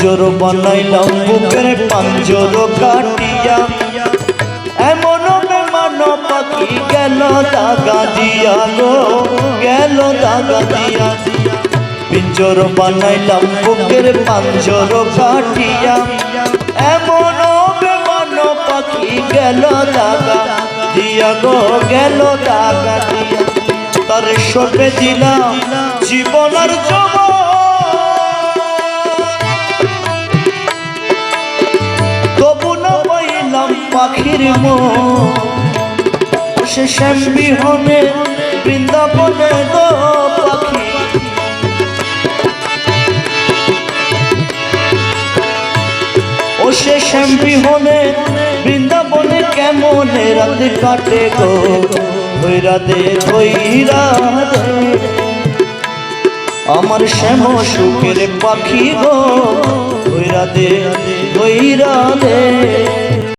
পিঞ্জর বানাইলাম, বুকের পাঞ্জর কাটিয়া। এমন বেমান পাখি গেল দাগা দিয়া গো, গেল দাগা দিয়া। পিঞ্জর বানাইলাম, বুকের পাঞ্জর কাটিয়া। এমন বেমান পাখি গেল দাগা দিয়া গো, গেল দাগা দিয়া। তার সপে দিলাম, জীবনের জবান মন সে শ্যাম বিহনে বৃন্দাবনে পাখি। ও সে বিহনে বৃন্দাবনে কেমনে কাটে গো? ভৈরা দে। ভৈরা আমার শ্যাম সুখের পাখি গো ভৈরা দে ভৈরা দে।